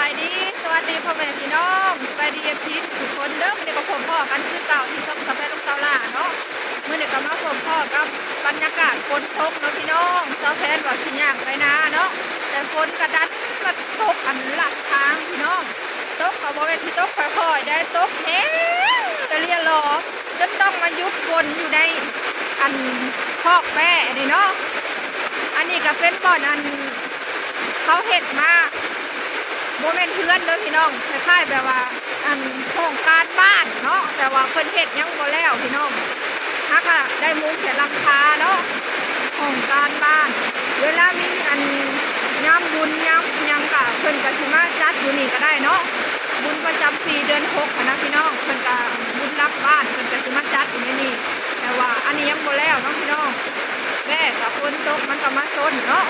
บายดี สวัสดีพ่อแม่พี่น้องสบายดีเอฟซีทุกคนเด้อมื่อนี้ก็พบพ่อกันคือเก่าที่ช่องสะพายลูกสาวล่าเนาะมื่อนี้ก็มาพบพ่อกับบรรยากาศฝนตกเนาะพี่น้องเสาแพนว่าสิย่างไปนาเนาะแต่ฝนกระดันมาตกอันหลักทางพี่น้องตกเขาบอกว่าที่ตกค่อยๆได้ตกแห้งกระเรียรอจนต้องมายุบวนอยู่ในอันคอกแป้นี่เนาะอันนี้ก็เป็นบ่อนอันเขาเห็ดมา โมเมนเพื่อนเด้อพี่น้องคล้ายๆแบบว่า อันโครงการบ้านเนาะแต่ว่าเพิ่นเฮ็ดยังบ่แล้วพี่น้องฮักอะได้มุ้งแต่หลังคาเนาะโครงการบ้าน เวลามีอันยามบุญยามหยังกะเพิ่นก็สิมาจัดอยู่นี่ก็ได้เนาะบุญประจำปีเดือน6อะนะพี่น้องเพิ่นก็บุญรับบ้านเพิ่นก็สิมาจัดอยู่ในนี่แต่ว่าอันนี้ยังบ่แล้วเนาะพี่น้องแม่กับฝนตกมันก็มาซนเนาะ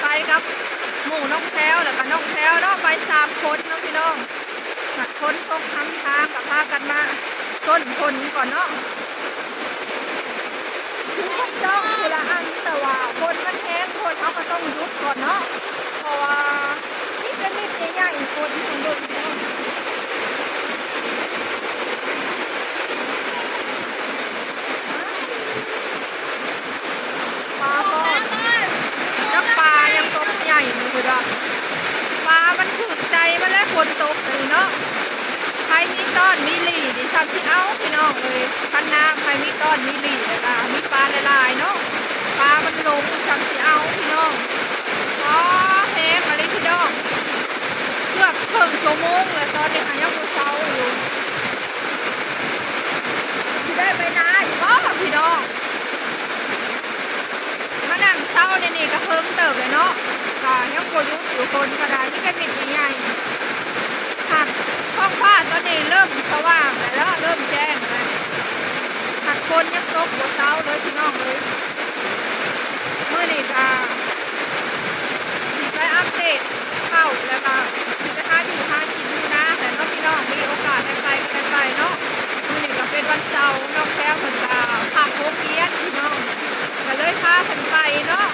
ไปกับ หมู่น้องแถวแล้วก็น้องแถวเนาะไปสามคนเนาะพี่น้องหักคนตกทำทางกับพากันมาต้นคนก่อนเนาะถึงพวกจ้องคือละอันแต่ว่าคนมันแห้งคนเขาก็ต้องยุบก่อนเนาะเพราะว่านี่เป็นนิดใหญ่ๆคนที่ต้องเดินเนาะปลาก็ น้ำปลายังตกใหญ่เลย คือว่าปลามันถึกใจมันแล้วฝนตกเลยเนาะใครมีต้อนมีหลีดิซ้ำที่เอาพี่น้องเลยคันน้ำใครมีต้อนมีหลีแล้วก็มีปลาหลายๆเนาะปลามันลงซ้ำที่เอาพี่น้องอ๋อแห้งอะไรพี่น้องเกือบครึ่งชั่วโมงแล้วตอนนี้หายังเช้าอยู่ที่ได้ไปนาอยู่บ่พี่น้องมานั่งเศร้าเนี่ยนี่ก็เพิ่มเติบเลยเนาะ ยังโกยุอยู่คนกระดาษที่แค่เม็ดใหญ่ๆหักท้องฟ้าตอนนี้เริ่มสว่างแล้วเริ่มแจ้งแล้วหักคนยังตกหัวเศร้าเลยพี่น้องเลยเมื่อนี่ก็สิไปอัปเดตเข้าแล้วก็สิไปหาอยู่หากินอยู่นะแต่เน้องพี่น้องมีโอกาสได้ไปก็ได้ไปเนาะเมื่อนี่ก็เป็นวันเสาร์น้องแก้วเหมือนกับผักโคเกียนพี่น้อง ก็เลยพากันไปเนาะ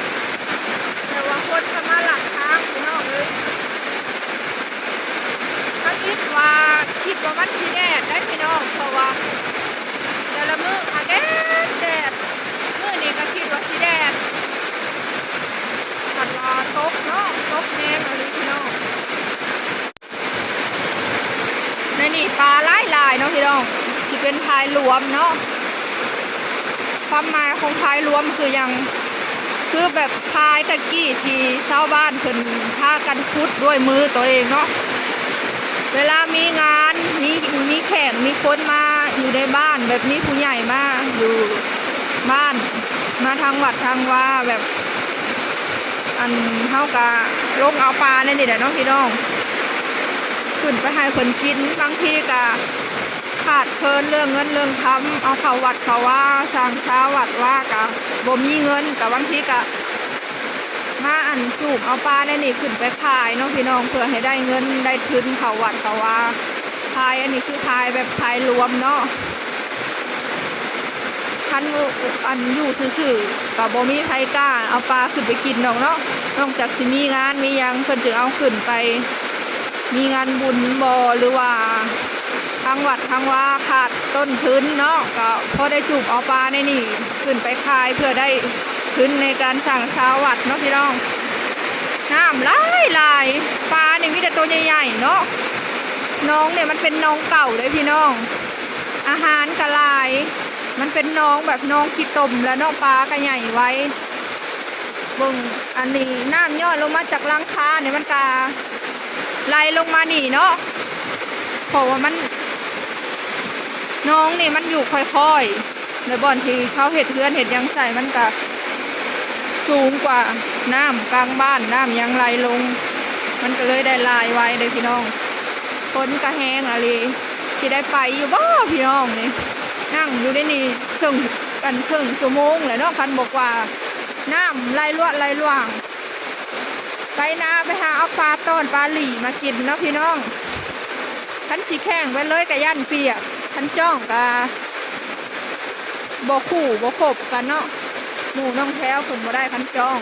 แต่ว่าคนก็มาหลักทางพี่น้องเลยถ้าคิดว่าคิดว่ามันสีแดดได้พี่น้องเพราะว่าแต่ละมือค่ะแดดแดดมือนี้ก็คิดว่าสีแดดผัดว่าตกเนาะตกแน่เลยพี่น้องในนี่ปลาหลายลายๆเนาะพี่น้องที่ เป็นพายรวมเนาะความหมายของพายรวมคือยังคือแบบพายตะกี้ที่ชาวบ้านเพิ่นพากันคุดด้วยมือตัวเองเนาะเวลามีงานมีมีแขกมีคนมาอยู่ในบ้าน แบบมีผู้ใหญ่มาอยู่บ้านมาทางวัดทางว่าแบบ อันเท่ากับลงเอาปลาในนี่แหละเนาะพี่น้องขึ้นไปให้คนกินบางทีก็ ขาดเคินเรื่องเงินเรื่องคำเอาเขาวัดเขาว่าสร้างเช้าวัดว่ากะบ่มีเงินกับบางทีกะมาอันจูบเอาปลาในนี่ขึ้นไปขายเนาะพี่น้องเพื่อให้ได้เงินได้ทุนเขาวัดเขาว่าขายอันนี้คือขายแบบขายรวมเนาะคันอันอยู่ซื่อๆกับบ่มีใครกล้าเอาปลาขึ้นไปกินดอกเนาะนอกจากสิมีงานมียังเพิ่นจึงเอาขึ้นไป มีงานบุญบ่หรือว่าางวัดทางว่าขาดต้นทุนเนาะก็พอได้จูบเอาปลาในนี่ขึ้นไปขายเพื่อได้ทุนในการสั่งชาววัดเนาะพี่น้องน้ำลายลายปลาเนี่ยมีแต่ตัวใหญ่ๆเนาะน้องเนี่ยมันเป็นน้องเก่าเลยพี่น้อง อาหารกระลาย มันเป็นน้องแบบน้องขี้ตมแล้วเนาะปลาก็ใหญ่ไว้บงอันนี้น้ำย่อลงมาจากลังคาเนี่ยมันกาไหลลงมาหนีเนาะเพราะว่ามัน น้องนี่มันอยู่ค่อยๆในบ่อนที่เขาเห็ดเทือนเห็ดยังใส่มันก็สูงกว่าน้ำกลางบ้านน้ำยังไหลลง มันก็เลยได้ลายไว้เลยพี่น้องคนก็แห้งอะไรที่ได้ไปอยู่บ่พี่น้องนี่นั่งอยู่ในนี่ซึ่งกันครึ่งชั่วโมงแหละเนาะคันบอกว่าน้ำไหลลวดไหลล่วงไปนาไปหาเอาปลาต้อนปลาหลีมากินเนาะพี่น้องขันสีแข้งไปเลยกับยันเปียก ขันจ้องกับบคู่บขบกันเนาะหมูน้องแท้วผมบ่ได้ขันจ้อง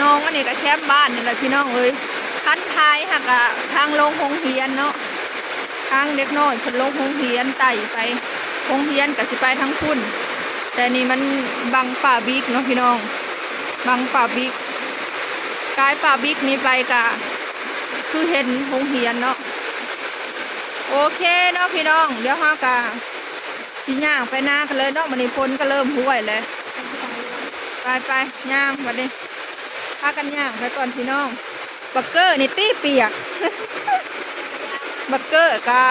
น้องอันนี้ก็แคมบ้านนี่แหละพี่น้องเอ้ยคันท้ายหักอะทางลงหงเฮียนเนาะทางเด็กน้อยเพิ่นลงหงเฮียนไต่ไปหงเฮียนก็สิไปทั้งพุ่น แต่นี่มันบังป่าบิ๊กเนาะพี่น้อง บังป่าบิ๊กกายป่าบิ๊กนี้ไปกะคือเห็นหงเฮียนเนาะ โอเคเนาะพี่น้อง เดี๋ยวห้ากะสิย่างไปหน้ากันเลยเนาะมันนี้พ้นก็เริ่มห้วยเลย ไปไปย่างวันนี้พากันย่างไปก่อนพี่น้อง บักเกอร์นี่ตี้เปียก บักเกอร์กา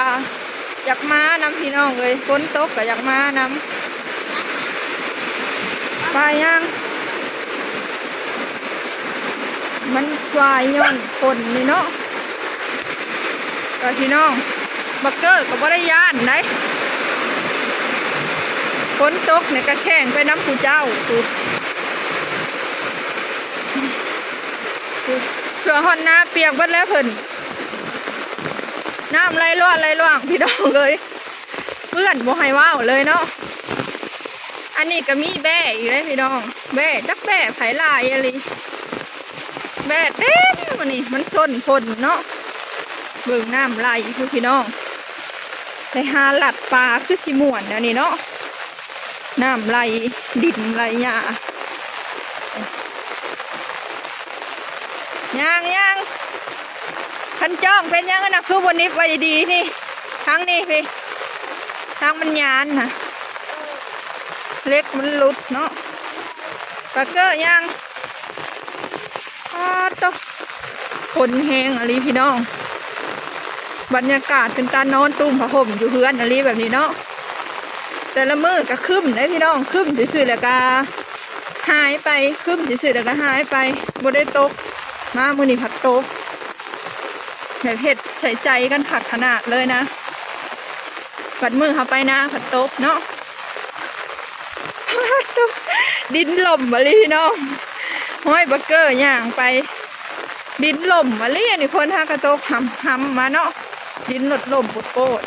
อยากมานำพี่น้องเลยฝนตกก็อยากมานำไปย่างมันฟลายย้อนฝนนี่เนาะก็พี่น้อง บักเกอร์ก็บ่ได้ย่านไหนฝนตกเนี่ยก็แข่งไปน้ำผู้เจ้ากูเสือหอนน้าเปียกหมดแล้วเพิ่นน้ำไหลล่วไหลล่วงพี่น้องเลยเพื่อนบ่ให้ว่าวเลยเนาะอันนี้ก็มีแบ่อีกเลยพี่น้อง แบ่จักแบ่ไผ่ลายอะไรแบ่เต็มมันนี่มันส้นฝนเนาะเบิ่งน้ำไหลคือพี่น้อง ไปหาหลัดปลาคือสิม่วนอันนี้เนาะน้ำไหลดินไหลหญ้ายังยังคันจ้องเป็นยังนะคือวันนี้ไปดีๆนี่ทั้งนี้พี่ทั้งมันยานนะเล็กมันหลุดเนาะปากเกอร์ยังอ้าวตกคนแหงอะไรพี่น้อง บรรยากาศเป็นการนอนตุ้มผ้าห่มอยู่เพื่อนอะไรแบบนี้เนาะแต่ละมือก็คึ้มได้พี่น้องคึ้มซื่อๆแล้วก็หายไปคึ้มซื่อๆแล้วก็หายไปบ่ได้ตก มามือนี่ผัดโต๊ะแบบเห็ดใส่ใจกันผัดขนาดเลยนะผัดมือเขาไปนะผัดโต๊เนาะดินหล่มมาลีเนาะห้อยเบักเกอร์ย่างไป ดินหล่มมาลีอันนี้คนฮากระต๊ะหำหำมาเนาะ ดินหลดลมปวดโปด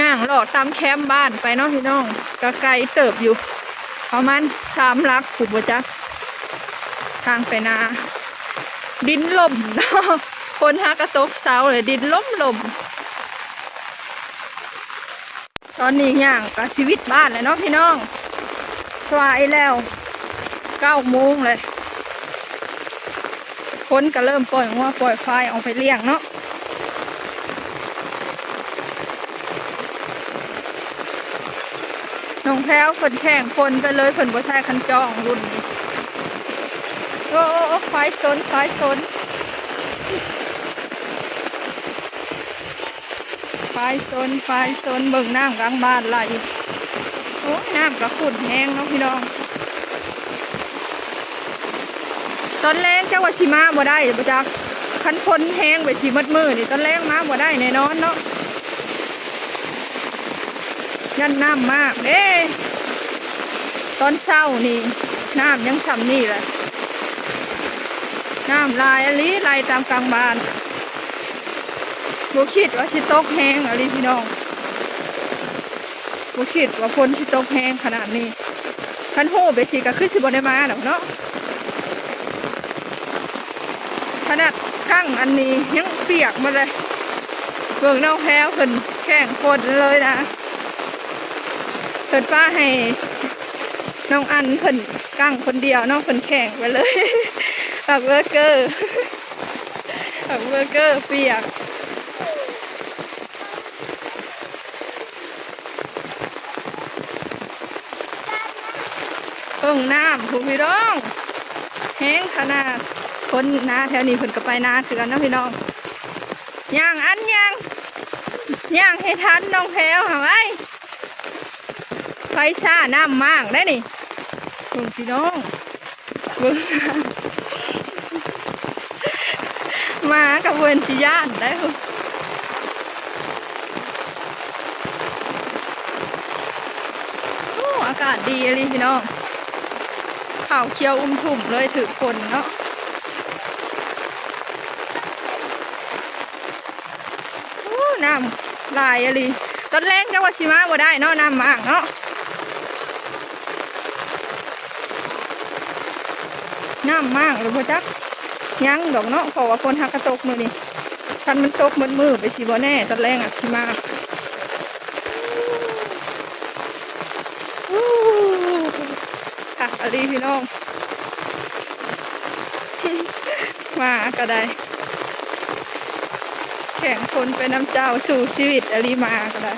ย่างหลอดตามแคมป์บ้านไปเนาะพี่น้องกะไกลเติบอยู่ ประมาณสามลักผูกบจ๊ะทางไปนา ดินลมเนาะคนหากระตกเสาเลยดินล่มลม ตอนนี้ย่างกับชีวิตบ้านเลยเนาะพี่น้องสวายแล้วเก้าโมงเลย คนก็เริ่มปล่อยงัวปล่อยควายออกไปเลี้ยงเนาะน้องแพ้วฝนแข่งคนไปเลยฝนบ่ใช่คันจองรุ่นนี้โอ้โอ้ควายซนควายซนควายซนควายซนเบิ่งน้ำกลางบ้านไหลโอ้น้ำกระขุ่นแห้งเนาะพี่น้อง ตอนแรงเจ้าว่าชิมาบ่ได้จักคันพนแห้งไปชิมัดมือนี่ตอนแรงมาบ่ได้แน่นอนเนาะยันน้ำมากเด้ตอนเศร้านี่น้ำยังซ้ำนี่แหละน้ำลายอลีลายตามกลางบานบุคิดว่าชิตกแห้งอลีพี่น้องบุคิดว่าคนชิตกแห้งขนาดนี้คันโหไปสิก็คือสิบนได้มาหรอกเนาะ ขนาดกั้งอันนี้ยังเปียกมาเลยเบิ่งน้องแพ้วเพิ่นแข่งคนเลยนะเพิ่นป้าให้น้องอันเพิ่นกั้งคนเดียวน้องเพิ่นแข่งไปเลยผักเบอร์เกอร์ผักเบอร์เกอร์เปียกเพิ่งน้ำถูกพี่น้องแห้งขนาด คนนาแถวนี้เพิ่นก็ไปนาคือกันนะพี่น้องย่างอันย่างย่างให้ทันน้องแพลวหาไว้ไฟซ่าน้ำมากได้นี่เบิ่งพี่น้องเบิ่งมากับเวินชิย่านได้อโอ้อากาศดีเลยพี่น้องข่าวเคียวอุ้มถุ่มเลยถือคนเนาะโอ้ น้ำลายอะไรตอนแรกก็ว่าชิมาบ่ได้เนาะน้ำมากเนาะน้ำมากหรือบ่จักยังดอกเนาะเพราะว่าฝนหักกระตกมือนี่คันมันตกมืดมือไปสิบ่แน่ตอนแรกอะสิมาค่ะอลีพี่น้อง มาก็ได้ แข่งคนเป็นน้ำเจ้าสู่ชีวิตอลีมาก็ได้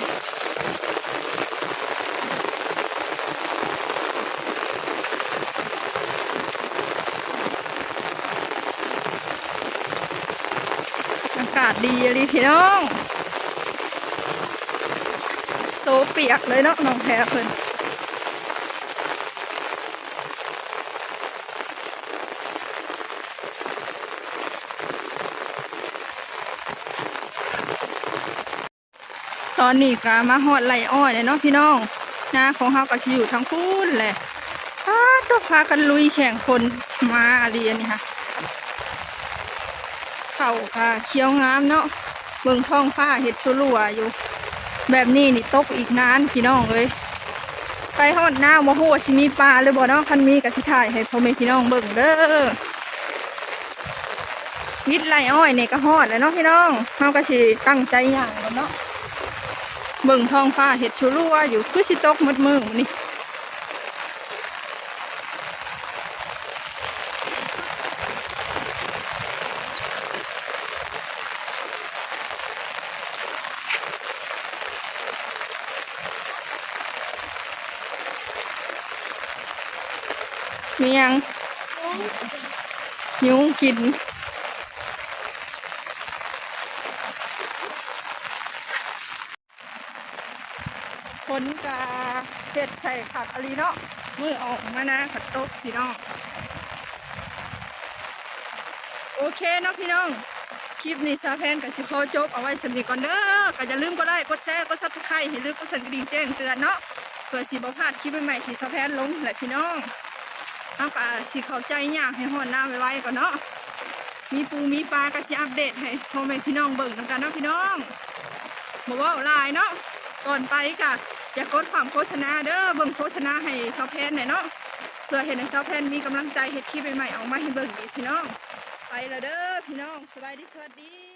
อากาศดีอะลีพี่น้อง โซเปียกเลยเนาะน้องแพรเพิ่น ตอนนี้ก็มาหอดไหลอ้อยเลยเนาะพี่น้องนาของเฮาก็สิอยู่ทางพูนแหละอ้าต้องพากันลุยแข่งคนมาอะไรอันนี้ค่ะเขาค่ะเขียวงามเนาะเบิ่งท้องฟ้าเห็ดสุรัวอยู่ แบบนี้นี่ตกอีกนานพี่น้องเลยไปฮอดหน้าโมโหสิมีปลาเลยบ่เนาะคันมีกับสิถ่ายให้พ่อแม่พี่น้องเบิ่งเด้อวิทย์ไรอ้อยนี่ก็ฮอดแล้วเนาะพี่น้องเฮาก็สิตั้งใจอย่างก่เนาะ เบิ่งท้องฟ้าเห็ดสุรัวอยู่คือสิตกหมดมือมื้อนี่มียังยุงกิน นกาเห็ดใส่ขักอะไรเนาะมือออกมานะขัดตกพี่น้อง โอเคเนาะพี่น้อง คลิปนี้ซาแพนกับชิโคจบเอาไว้สำนีก่อนเด้อก็อย่าลืมก็ได้กดแชร์กดซับสไครต์ให้ลืมกดสั่นกระดิ่งแจ้งเตือนเนาะเพื่อสิบพลาดคลิปใหม่ๆที่ซาแพนลงแหละพี่น้องเอาก็สิเข้าใจยากให้หอนหน้าไว้ก่อนเนาะมีปูมีปลาก็สิอัปเดตให้พ่อแม่พี่น้องเบิ่งกันเนาะพี่น้องบอกว่าลายเนาะก่อนไปกะ อย่ากดความโฆษณาเด้อเบิ่งโฆษณาให้ซาแพนหน่อยเนาะเพื่อเห็นให้ซาแพนมีกำลังใจเฮ็ดคลิปใหม่ๆออกมาให้เบิ่งอีกพี่น้อง ไปแล้วเด้อพี่น้องสบายดีสวัสดี